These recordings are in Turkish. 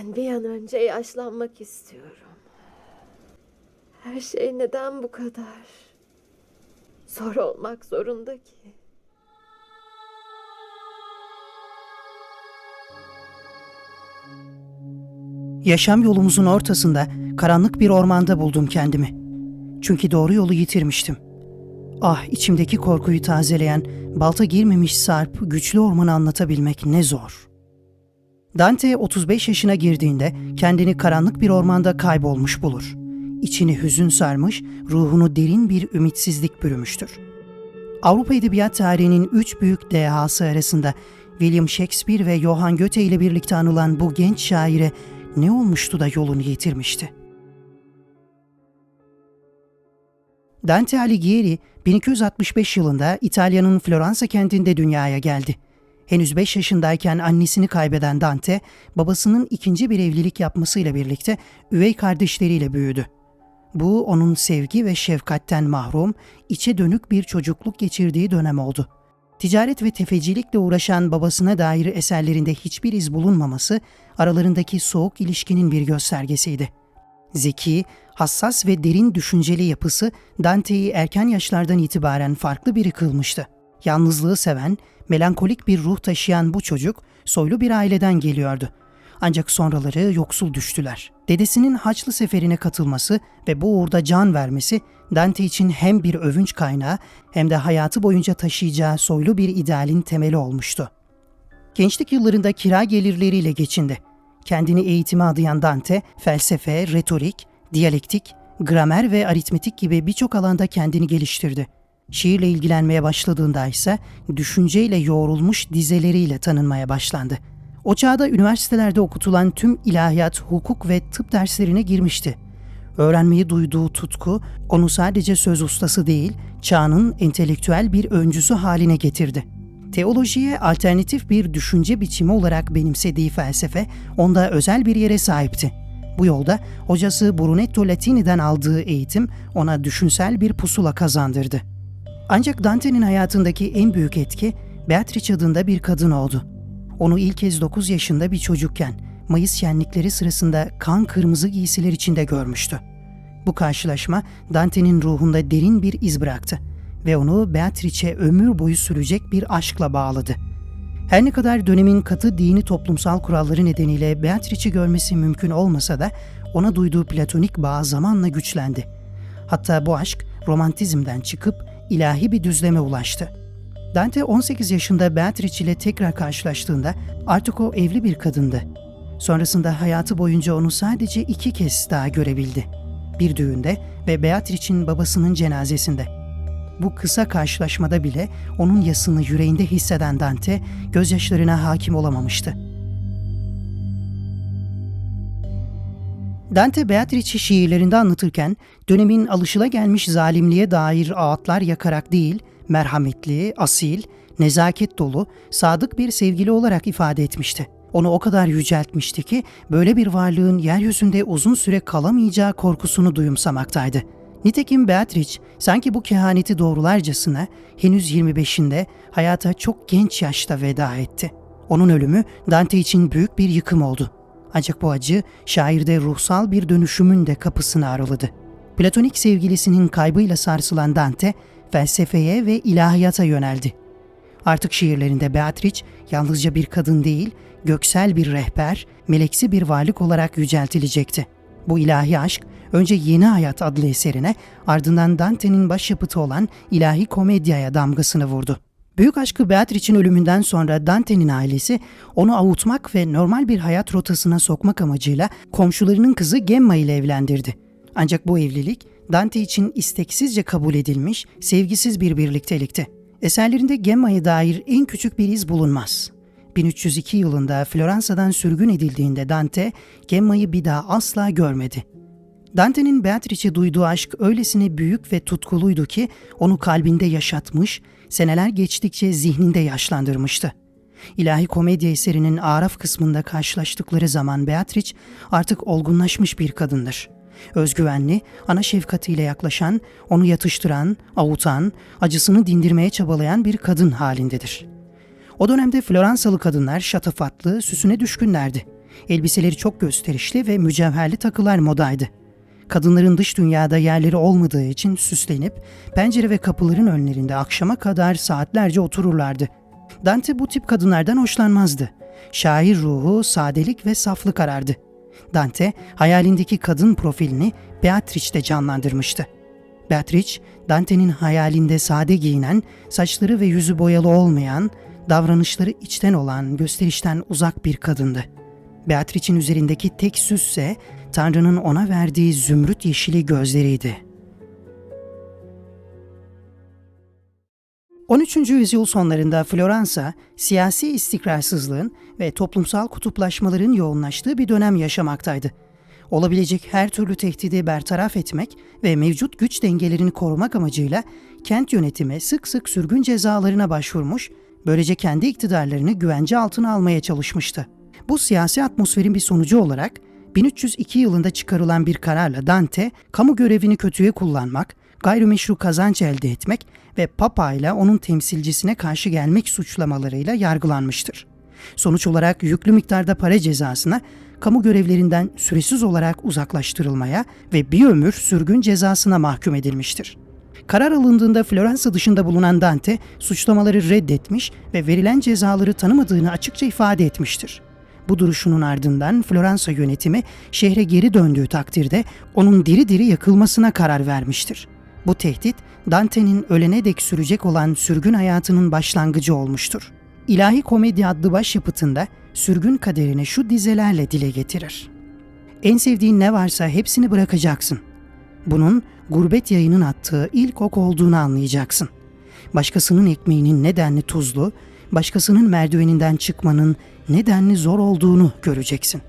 Ben bir an önce yaşlanmak istiyorum. Her şey neden bu kadar zor olmak zorunda ki? Yaşam yolumuzun ortasında karanlık bir ormanda buldum kendimi. Çünkü doğru yolu yitirmiştim. Ah içimdeki korkuyu tazeleyen, balta girmemiş sarp, güçlü ormanı anlatabilmek ne zor. Dante 35 yaşına girdiğinde kendini karanlık bir ormanda kaybolmuş bulur. İçini hüzün sarmış, ruhunu derin bir ümitsizlik bürümüştür. Avrupa Edebiyat tarihinin üç büyük dehası arasında William Shakespeare ve Johann Goethe ile birlikte anılan bu genç şaire ne olmuştu da yolunu yitirmişti? Dante Alighieri 1265 yılında İtalya'nın Floransa kentinde dünyaya geldi. Henüz 5 yaşındayken annesini kaybeden Dante, babasının ikinci bir evlilik yapmasıyla birlikte üvey kardeşleriyle büyüdü. Bu onun sevgi ve şefkatten mahrum, içe dönük bir çocukluk geçirdiği dönem oldu. Ticaret ve tefecilikle uğraşan babasına dair eserlerinde hiçbir iz bulunmaması aralarındaki soğuk ilişkinin bir göstergesiydi. Zeki, hassas ve derin düşünceli yapısı Dante'yi erken yaşlardan itibaren farklı biri kılmıştı. Yalnızlığı seven, melankolik bir ruh taşıyan bu çocuk soylu bir aileden geliyordu. Ancak sonraları yoksul düştüler. Dedesinin Haçlı seferine katılması ve bu uğurda can vermesi Dante için hem bir övünç kaynağı hem de hayatı boyunca taşıyacağı soylu bir idealin temeli olmuştu. Gençlik yıllarında kira gelirleriyle geçindi. Kendini eğitime adayan Dante, felsefe, retorik, diyalektik, gramer ve aritmetik gibi birçok alanda kendini geliştirdi. Şiirle ilgilenmeye başladığında ise düşünceyle yoğrulmuş dizeleriyle tanınmaya başlandı. O çağda üniversitelerde okutulan tüm ilahiyat, hukuk ve tıp derslerine girmişti. Öğrenmeyi duyduğu tutku onu sadece söz ustası değil, çağının entelektüel bir öncüsü haline getirdi. Teolojiye alternatif bir düşünce biçimi olarak benimsediği felsefe onda özel bir yere sahipti. Bu yolda hocası Brunetto Latini'den aldığı eğitim ona düşünsel bir pusula kazandırdı. Ancak Dante'nin hayatındaki en büyük etki Beatrice adında bir kadın oldu. Onu ilk kez 9 yaşında bir çocukken Mayıs şenlikleri sırasında kan kırmızı giysiler içinde görmüştü. Bu karşılaşma Dante'nin ruhunda derin bir iz bıraktı ve onu Beatrice ömür boyu sürecek bir aşkla bağladı. Her ne kadar dönemin katı dini toplumsal kuralları nedeniyle Beatrice'i görmesi mümkün olmasa da ona duyduğu platonik bağ zamanla güçlendi. Hatta bu aşk romantizmden çıkıp ilahi bir düzleme ulaştı. Dante 18 yaşında Beatrice ile tekrar karşılaştığında artık o evli bir kadındı. Sonrasında hayatı boyunca onu sadece iki kez daha görebildi. Bir düğünde ve Beatrice'in babasının cenazesinde. Bu kısa karşılaşmada bile onun yasını yüreğinde hisseden Dante gözyaşlarına hakim olamamıştı. Dante Beatrice'i şiirlerinde anlatırken dönemin alışılagelmiş zalimliğe dair ağıtlar yakarak değil, merhametli, asil, nezaket dolu, sadık bir sevgili olarak ifade etmişti. Onu o kadar yüceltmişti ki böyle bir varlığın yeryüzünde uzun süre kalamayacağı korkusunu duyumsamaktaydı. Nitekim Beatrice sanki bu kehaneti doğrularcasına henüz 25'inde hayata çok genç yaşta veda etti. Onun ölümü Dante için büyük bir yıkım oldu. Ancak bu acı şairde ruhsal bir dönüşümün de kapısını araladı. Platonik sevgilisinin kaybıyla sarsılan Dante felsefeye ve ilahiyata yöneldi. Artık şiirlerinde Beatrice yalnızca bir kadın değil, göksel bir rehber, meleksi bir varlık olarak yüceltilecekti. Bu ilahi aşk önce Yeni Hayat adlı eserine ardından Dante'nin başyapıtı olan İlahi Komedya'ya damgasını vurdu. Büyük aşkı Beatrice'in ölümünden sonra Dante'nin ailesi onu avutmak ve normal bir hayat rotasına sokmak amacıyla komşularının kızı Gemma ile evlendirdi. Ancak bu evlilik Dante için isteksizce kabul edilmiş, sevgisiz bir birliktelikti. Eserlerinde Gemma'ya dair en küçük bir iz bulunmaz. 1302 yılında Floransa'dan sürgün edildiğinde Dante, Gemma'yı bir daha asla görmedi. Dante'nin Beatrice'e duyduğu aşk öylesine büyük ve tutkuluydu ki onu kalbinde yaşatmış, seneler geçtikçe zihninde yaşlandırmıştı. İlahi komedya eserinin Araf kısmında karşılaştıkları zaman Beatrice artık olgunlaşmış bir kadındır. Özgüvenli, ana şefkatiyle yaklaşan, onu yatıştıran, avutan, acısını dindirmeye çabalayan bir kadın halindedir. O dönemde Floransalı kadınlar şatafatlı, süsüne düşkünlerdi. Elbiseleri çok gösterişli ve mücevherli takılar modaydı. Kadınların dış dünyada yerleri olmadığı için süslenip pencere ve kapıların önlerinde akşama kadar saatlerce otururlardı. Dante bu tip kadınlardan hoşlanmazdı. Şair ruhu sadelik ve saflık arardı. Dante hayalindeki kadın profilini Beatrice'de canlandırmıştı. Beatrice, Dante'nin hayalinde sade giyinen, saçları ve yüzü boyalı olmayan, davranışları içten olan, gösterişten uzak bir kadındı. Beatrice'in üzerindeki tek süsse Tanrı'nın ona verdiği zümrüt yeşili gözleriydi. 13. yüzyıl sonlarında Floransa, siyasi istikrarsızlığın ve toplumsal kutuplaşmaların yoğunlaştığı bir dönem yaşamaktaydı. Olabilecek her türlü tehdidi bertaraf etmek ve mevcut güç dengelerini korumak amacıyla kent yönetimi sık sık sürgün cezalarına başvurmuş, böylece kendi iktidarlarını güvence altına almaya çalışmıştı. Bu siyasi atmosferin bir sonucu olarak 1302 yılında çıkarılan bir kararla Dante, kamu görevini kötüye kullanmak, gayrimeşru kazanç elde etmek ve Papa ile onun temsilcisine karşı gelmek suçlamalarıyla yargılanmıştır. Sonuç olarak yüklü miktarda para cezasına, kamu görevlerinden süresiz olarak uzaklaştırılmaya ve bir ömür sürgün cezasına mahkum edilmiştir. Karar alındığında Floransa dışında bulunan Dante suçlamaları reddetmiş ve verilen cezaları tanımadığını açıkça ifade etmiştir. Bu duruşunun ardından Floransa yönetimi şehre geri döndüğü takdirde onun diri diri yakılmasına karar vermiştir. Bu tehdit Dante'nin ölene dek sürecek olan sürgün hayatının başlangıcı olmuştur. İlahi Komedi adlı başyapıtında sürgün kaderini şu dizelerle dile getirir. En sevdiğin ne varsa hepsini bırakacaksın. Bunun gurbet yayının attığı ilk ok olduğunu anlayacaksın. Başkasının ekmeğinin nedenli tuzlu, başkasının merdiveninden çıkmanın nedenli zor olduğunu göreceksin.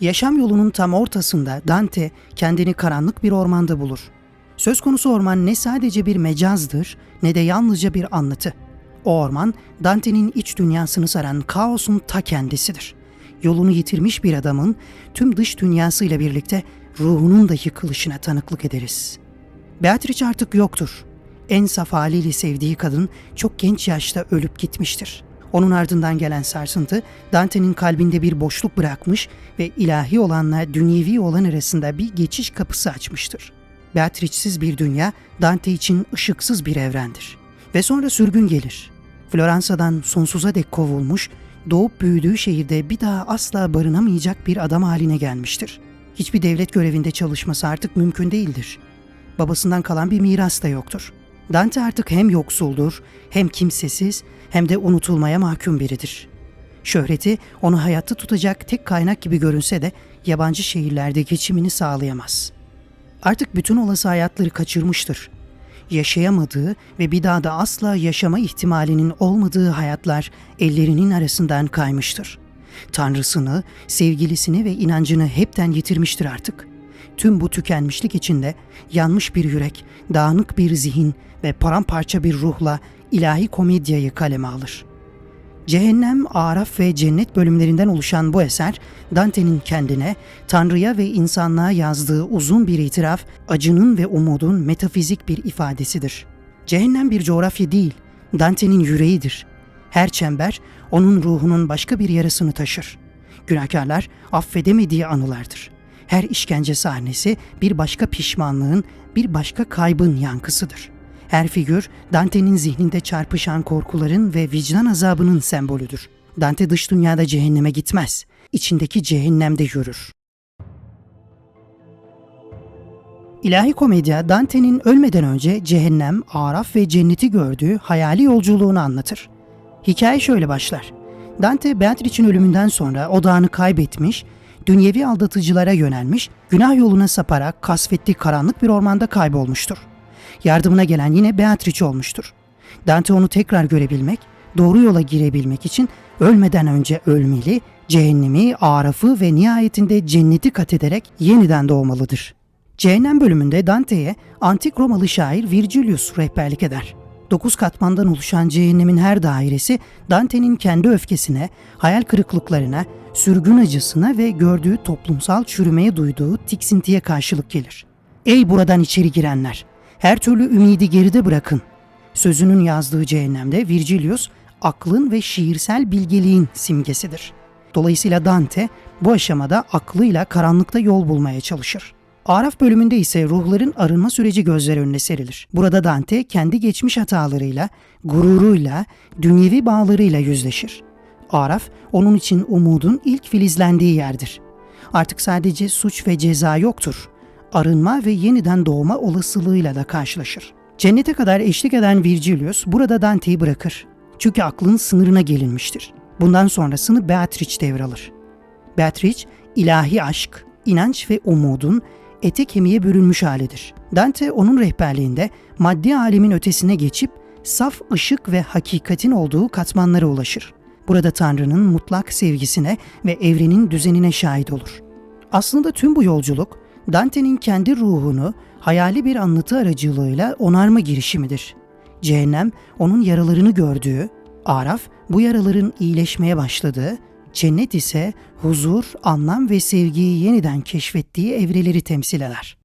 Yaşam yolunun tam ortasında Dante kendini karanlık bir ormanda bulur. Söz konusu orman ne sadece bir mecazdır ne de yalnızca bir anlatı. O orman Dante'nin iç dünyasını saran kaosun ta kendisidir. Yolunu yitirmiş bir adamın tüm dış dünyasıyla birlikte ruhunun da yıkılışına tanıklık ederiz. Beatrice artık yoktur. En saf haliyle sevdiği kadın çok genç yaşta ölüp gitmiştir. Onun ardından gelen sarsıntı Dante'nin kalbinde bir boşluk bırakmış ve ilahi olanla dünyevi olan arasında bir geçiş kapısı açmıştır. Beatrice'siz bir dünya Dante için ışıksız bir evrendir. Ve sonra sürgün gelir. Floransa'dan sonsuza dek kovulmuş, doğup büyüdüğü şehirde bir daha asla barınamayacak bir adam haline gelmiştir. Hiçbir devlet görevinde çalışması artık mümkün değildir. Babasından kalan bir miras da yoktur. Dante artık hem yoksuldur, hem kimsesiz, hem de unutulmaya mahkum biridir. Şöhreti onu hayatta tutacak tek kaynak gibi görünse de yabancı şehirlerde geçimini sağlayamaz. Artık bütün olası hayatları kaçırmıştır. Yaşayamadığı ve bir daha da asla yaşama ihtimalinin olmadığı hayatlar ellerinin arasından kaymıştır. Tanrısını, sevgilisini ve inancını hepten yitirmiştir artık.'' Tüm bu tükenmişlik içinde yanmış bir yürek, dağınık bir zihin ve paramparça bir ruhla ilahi komedyayı kaleme alır. Cehennem, Araf ve Cennet bölümlerinden oluşan bu eser, Dante'nin kendine, Tanrı'ya ve insanlığa yazdığı uzun bir itiraf, acının ve umudun metafizik bir ifadesidir. Cehennem bir coğrafya değil, Dante'nin yüreğidir. Her çember, onun ruhunun başka bir yarasını taşır. Günahkarlar affedemediği anılardır.'' Her işkence sahnesi bir başka pişmanlığın, bir başka kaybın yankısıdır. Her figür Dante'nin zihninde çarpışan korkuların ve vicdan azabının sembolüdür. Dante dış dünyada cehenneme gitmez, içindeki cehennemde yürür. İlahi komedya Dante'nin ölmeden önce cehennem, araf ve cenneti gördüğü hayali yolculuğunu anlatır. Hikaye şöyle başlar. Dante Beatrice'in ölümünden sonra odağını kaybetmiş dünyevi aldatıcılara yönelmiş, günah yoluna saparak kasvetli karanlık bir ormanda kaybolmuştur. Yardımına gelen yine Beatrice olmuştur. Dante onu tekrar görebilmek, doğru yola girebilmek için ölmeden önce ölmeli, cehennemi, arafı ve nihayetinde cenneti kat ederek yeniden doğmalıdır. Cehennem bölümünde Dante'ye antik Romalı şair Virgilius rehberlik eder. Dokuz katmandan oluşan cehennemin her dairesi Dante'nin kendi öfkesine, hayal kırıklıklarına, sürgün acısına ve gördüğü toplumsal çürümeye duyduğu tiksintiye karşılık gelir. Ey buradan içeri girenler! Her türlü ümidi geride bırakın. Sözünün yazdığı cehennemde Virgilius aklın ve şiirsel bilgeliğin simgesidir. Dolayısıyla Dante bu aşamada aklıyla karanlıkta yol bulmaya çalışır. Araf bölümünde ise ruhların arınma süreci gözler önüne serilir. Burada Dante kendi geçmiş hatalarıyla, gururuyla, dünyevi bağlarıyla yüzleşir. Araf onun için umudun ilk filizlendiği yerdir. Artık sadece suç ve ceza yoktur. Arınma ve yeniden doğma olasılığıyla da karşılaşır. Cennete kadar eşlik eden Virgilius burada Dante'yi bırakır. Çünkü aklın sınırına gelinmiştir. Bundan sonrasını Beatrice devralır. Beatrice, ilahi aşk, inanç ve umudun ete kemiğe bürünmüş halidir. Dante onun rehberliğinde maddi alemin ötesine geçip saf ışık ve hakikatin olduğu katmanlara ulaşır. Burada Tanrı'nın mutlak sevgisine ve evrenin düzenine şahit olur. Aslında tüm bu yolculuk Dante'nin kendi ruhunu hayali bir anlatı aracılığıyla onarma girişimidir. Cehennem onun yaralarını gördüğü, Araf bu yaraların iyileşmeye başladığı, cennet ise huzur, anlam ve sevgiyi yeniden keşfettiği evreleri temsil eder.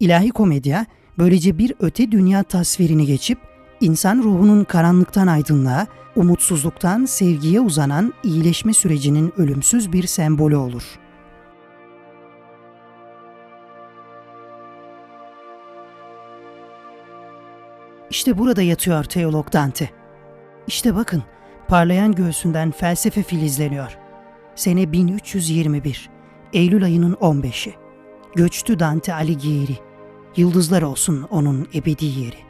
İlahi komedya böylece bir öte dünya tasvirini geçip insan ruhunun karanlıktan aydınlığa, umutsuzluktan sevgiye uzanan iyileşme sürecinin ölümsüz bir sembolü olur. İşte burada yatıyor teolog Dante. İşte bakın, parlayan göğsünden felsefe filizleniyor. Sene 1321, Eylül ayının 15'i. Göçtü Dante Alighieri. Yıldızlar olsun onun ebedi yeri.